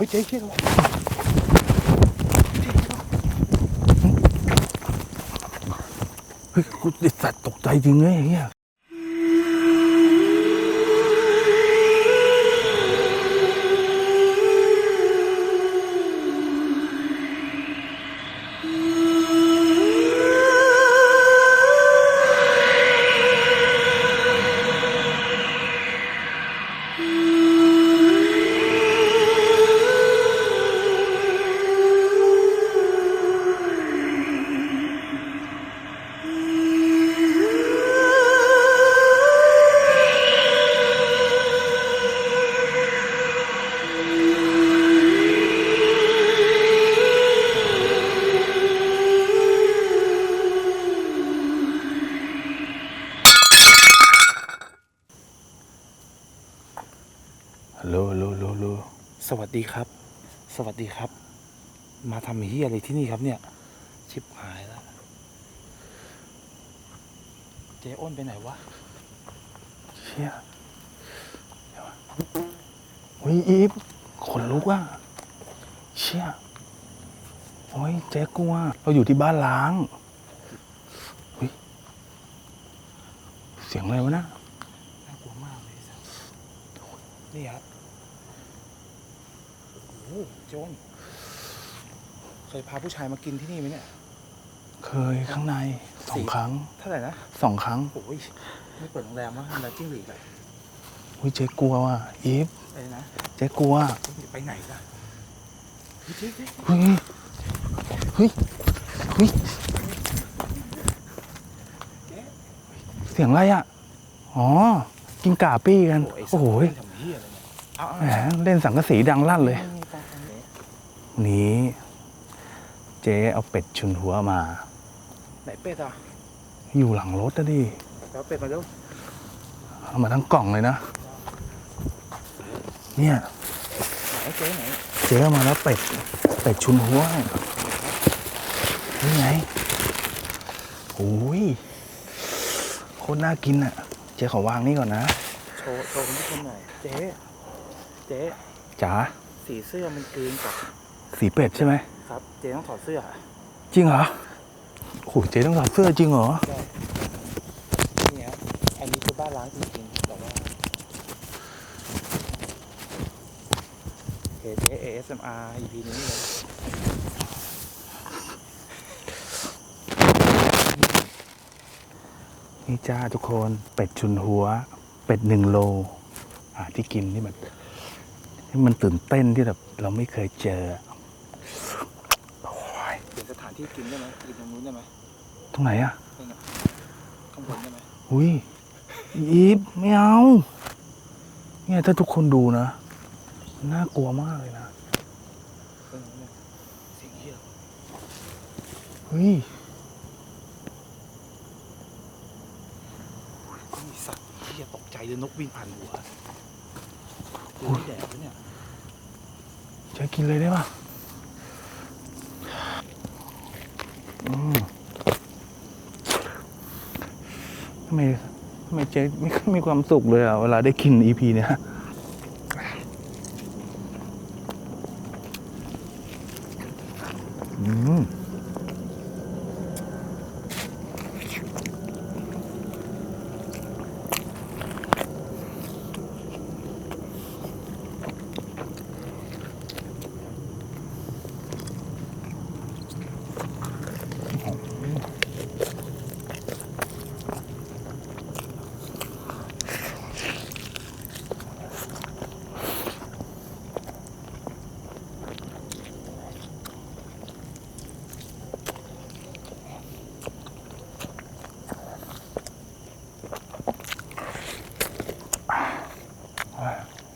ฮ้ยเจ๊เจ๊ระวังเฮ้ยกูติดสัตว์ตกใจจริงเลยไอ้เฮีย โหลฮัลโหลฮัลโหลฮัลโหลสวัสดีครับ สวัสดีครับ มาทำเฮียอะไรที่นี่ครับเนี่ย ชิบหายแล้ว เจ๊อ้นไปไหนวะเชี่ยเดี๋ยววะเฮ้ยอีฟขนลุกอะเชี่ยโอ้ยเจ๊กลัวเราอยู่ที่บ้านล้างเฮ้ยเสียงอะไรวะนะน่ากลัวมากเลยสัสนี่ครับโอ้โหโจนเคยพาผู้ชายมากินที่นี่ไหมเนี่ย เคยข้างในสองครั้งเท่าไหร่นะสองครั้งโอ้ยไม่เปิดโรงแรมวะทำอะไรจิ้งหรีดเลยอุ้ยเจ๊กลัวว่ะอีฟอะไรนะเจ๊กลัวไปไหนล่ะเฮ้ยเจ๊เจ๊เฮ้ยเฮ้ยเฮ้ยเสียงอะไรอะอ๋อกินกาปี้กัน โอ้โหยทำเฮียอะไรเนี่ยเอาเอาแหมเล่นสังกะสีดังลั่นเลยนี่ฟังฟังเลย นี้ เจ๊เอาเป็ดชุนหัวมา ไหนเป็ดอะอยู่หลังรถนะดิแล้วเป็ดมาเร็วเอามาทั้งกล่องเลยนะ เนี่ยไหนเจ๊ไหนเจ๊เอามาแล้วเป็ดเป็ดชุนหัวนี่ไงโอ้ยโคตรน่ากินอะ เจ๊ขอวางนี่ก่อนนะ โชว์โชว์คุณผู้ชมหน่อย เจ๊ เจ๊จ๋าสีเสื้อมันกลืนกับ สีเป็ดใช่ไหมครับเจ๊ต้องถอดเสื้อจริงเหรอโอ้โหเจ๊ต้องถอดเสื้อจริงเหรอนี่ครับอันนี้คือบ้านล้างจริงๆแต่ว่าเจ๊เจ๊ ASMR EP นี้เลยนี่จ้าทุกคนเป็ดชุนหัว เป็ดหนึ่งโลอ่าที่กินที่มันที่มันตื่นเต้นที่แบบเราไม่เคยเจอโอ้ย เปลี่ยนสถาน ที่กินได้ไหมกินตรงนู้นได้ไหมตรงไหนอะนี่ไงข้างบนได้ไหมอุ้ยอีฟไม่เอา เนี่ยถ้าทุกคนดูนะ น่ากลัวมากเลยนะเออเนี่ยเสียงเฮียเฮ้ยไอ้สัตว์เฮียตกใจเลยนกบินผ่านหัวดูนี่แดดวะเนี่ยจะกินเลยได้ปะอืม ทำไมทำไมเจ๊ไม่ค่อมีความสุขเลยอะ เวลาได้กินอีพีเนี้ย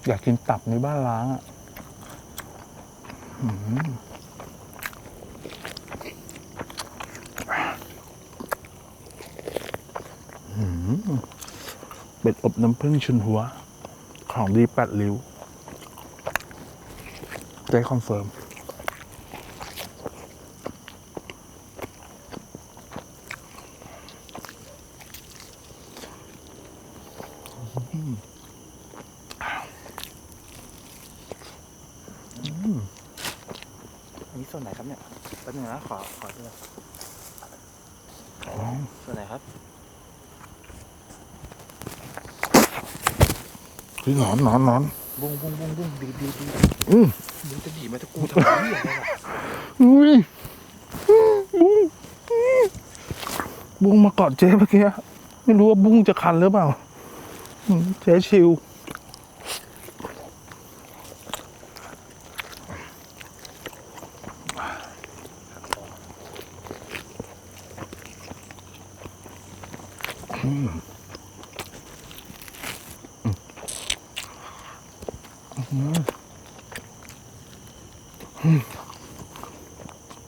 อยากกินตับในบ้านล้างอะเป็ดอบน้ำผึ้งชุนหัว ของดีแปดริ้วได้คอนเฟิร์ม วนไหนครับเนี่ยแป๊บนึงนะขอขอดูหน่อยอ๋อส่วนไหนครับเฮ้ยหนอนหนอนหนอนบุ้งบุ้งบุ้งบุ้งดีดีดีอืมมึงจะดีมาตะกูทำไมเนี่ยอะไรล่ะอุ้ยบุ้งมาเกาะเจ๊เมื่อกี้ไม่รู้ว่าบุ้งจะคันหรือเปล่าอืมเจ๊ชิว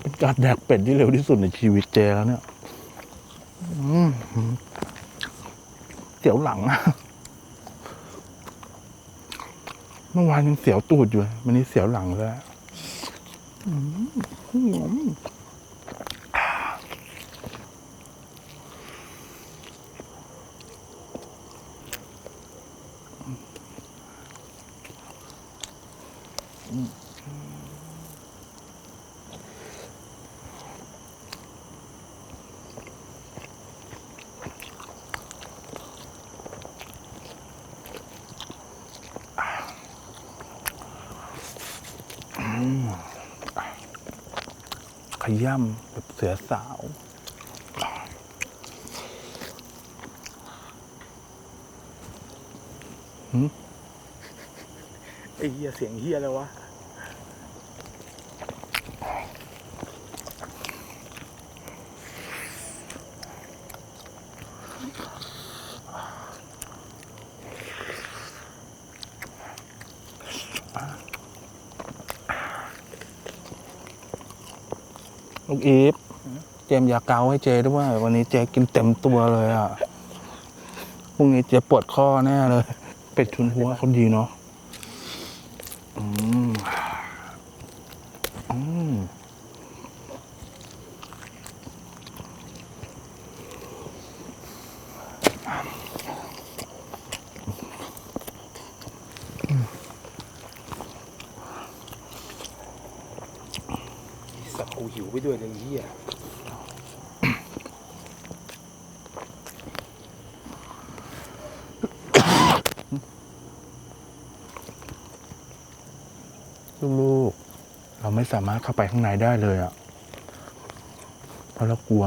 เป็นการแดกเป็ดที่เร็วที่สุดในชีวิตเจแล้วเนี่ยเสียวหลังอะเมื่อวานยังเสียวตูดอยู่วันนี้เสียวหลังแล้วอืม ขย่ำแบบเสือสาว ไอ้เหี้ยเสียงเหี้ยเลยวะ อีฟเจมอยาเกาให้เจด้วยว่าวันนี้เจกินเต็มตัวเลยอะพรุ่งนี้เจปวดข้อแน่เลย เป็ดชุนหัวคนดีเนาะอืมอืม สัตว์ กูหิวไปด้วยเลยเหี้ยลูกๆเราไม่สามารถเข้าไปข้างในได้เลยอะ เพราะเรากลัว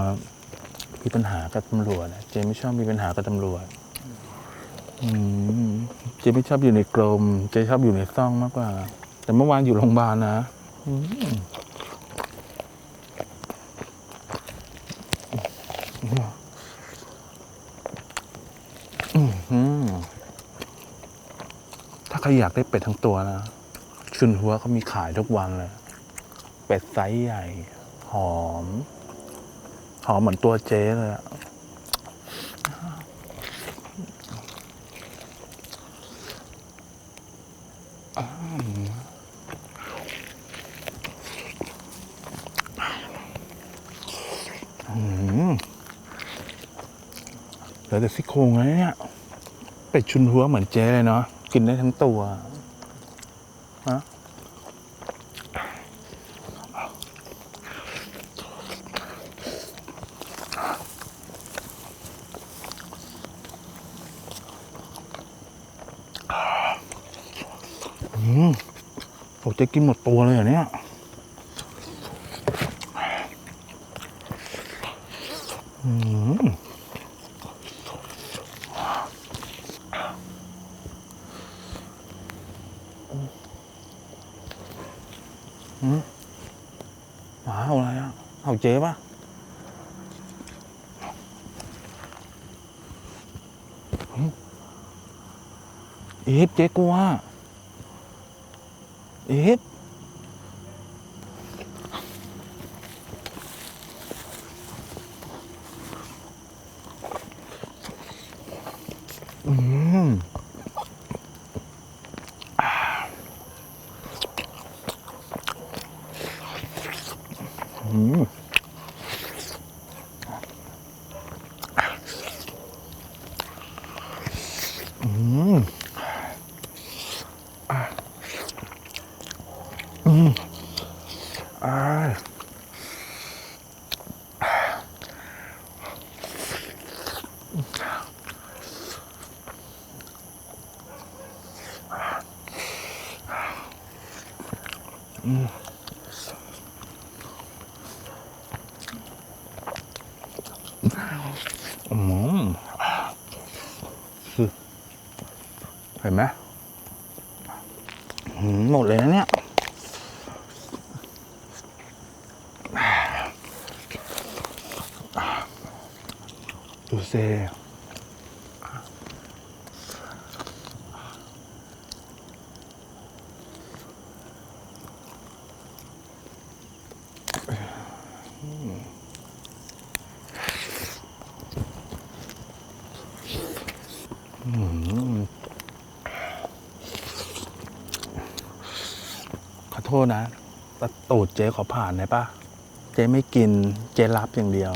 มีปัญหากับตำรวจเจไม่ชอบมีปัญหากับตำรวจอืมเจไม่ชอบอยู่ในกรมเจชอบอยู่ในซ่องมากกว่า แต่เมื่อวานอยู่โรงพยาบาลนะอืมอืมอืมถ้าอยากได้เป็ดทั้งตัวนะ ชุนหัวเขามีขายทุกวันเลย เป็ดไซส์ใหญ่ หอม หอมเหมือนตัวเจ๊เลยอะเหลือแต่ซี่โครงเลยเนี่ย เป็ดชุนหัวเหมือนเจ๊เลยเนาะ กินได้ทั้งตัวนะอืมโอ้จะกินหมดตัวเลยเหรอเนี่ย อืมอืมหมาเอาอะไร อะเอาเจ๊ปะอืมอีฟเจ๊กลัวอีฟอืมอ่าอืมอืมอะอืม เห็นไหมหมหมดเลยนะเนี่ยดูเซอืมขอโทษนะแต่ตูดเจ๊ขอผ่านได้ปะเจ๊ไม่กินเจ๊รับอย่างเดียว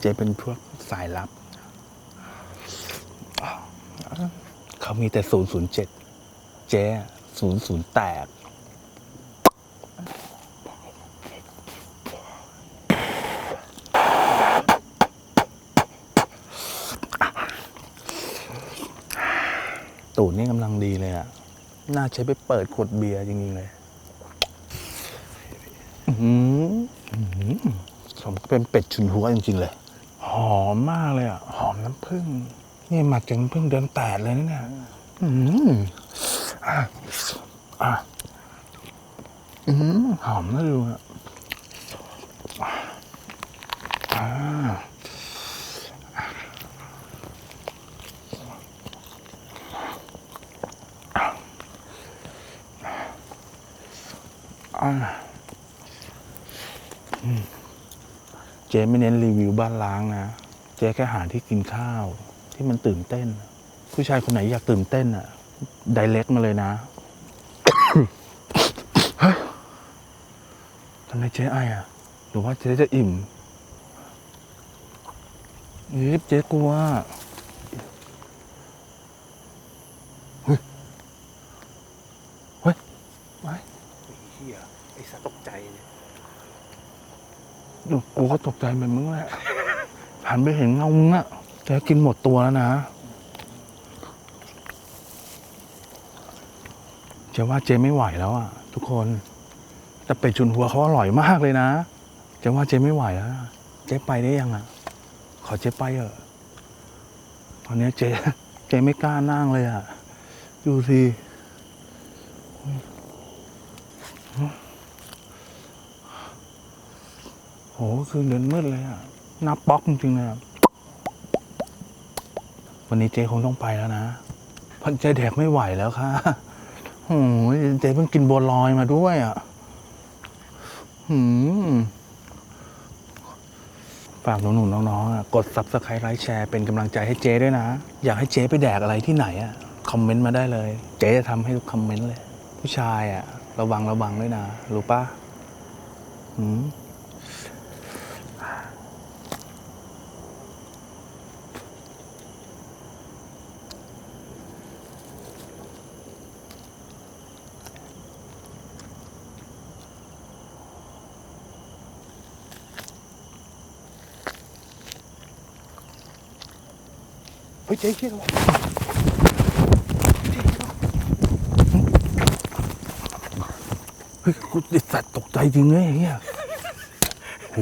เจ๊เป็นพวกสายลับ เขามีแต่ศูนย์ศูนย์เจ็ดเจ๊ศูนย์ศูนย์แตกตูดนี่กำลังดีเลยอะน่าใช้ไปเปิดขวดเบียร์จริงๆเลย สมก็เป็นเป็ดชุนหัวจริง ๆ เลย หอมมากเลยอะ หอมน้ำผึ้งนี่หมักจากน้ำผึ้งเดือนแปดเลยนะเนี่ยอืมอะอะอืมหอมน่าดูอะอ่าอ่า เจ๊ไม่เน้นรีวิวบ้านล้างนะ เจ๊แค่หาที่กินข้าว ที่มันตื่นเต้น ผู้ชายคนไหนอยากตื่นเต้นอะไดเ c กมาเลยนะทำไมเจ๊ไออะ หรือว่าเจ๊จะอิ่มยิบเจ๊กลัว เฮ้ย เฮ้ยไว้ เฮียไอ้สัตว์ตกใจเลย กูก็ตกใจเหมือนมึงแหละหันไปเห็นเงามึงอะแกกินหมดตัวแล้วนะเจ๊ว่าเจ๊ไม่ไหวแล้วอะทุกคน แต่เป็ดชุนหัวเขาอร่อยมากเลยนะเจ๊ว่าเจ๊ไม่ไหวแล้วเจ๊ไปได้ยังอะขอเจ๊ไปเถอะตอนนี้เจ๊เจ๊ไม่กล้านั่งเลยอะดูสิ โหคือเดินมืดเลยอะหน้าป๊อกจริงๆเลยอะวันนี้เจ๊คงต้องไปแล้วนะพราะเจ๊แดกไม่ไหวแล้วค่ะโอ้ยเจ๊เพิ่งกินบัวลอยมาด้วยอะหืมฝากหนูๆน้องๆอะกด subscribe ไลค์แชร์เป็นกำลังใจให้เจ๊ด้วยนะ อยากให้เจ๊ไปแดกอะไรที่ไหนอะคอมเมนต์มาได้เลย เจ๊จะทำให้ทุกคอมเมนต์เลย ผู้ชายอะ ระวังระวังด้วยนะ รู้ปะหืม เฮ้ยเจ๊เฮียระวังเฮ้ยกูไอ้สัตว์ตกใจจริงเลยไอ้เฮียโห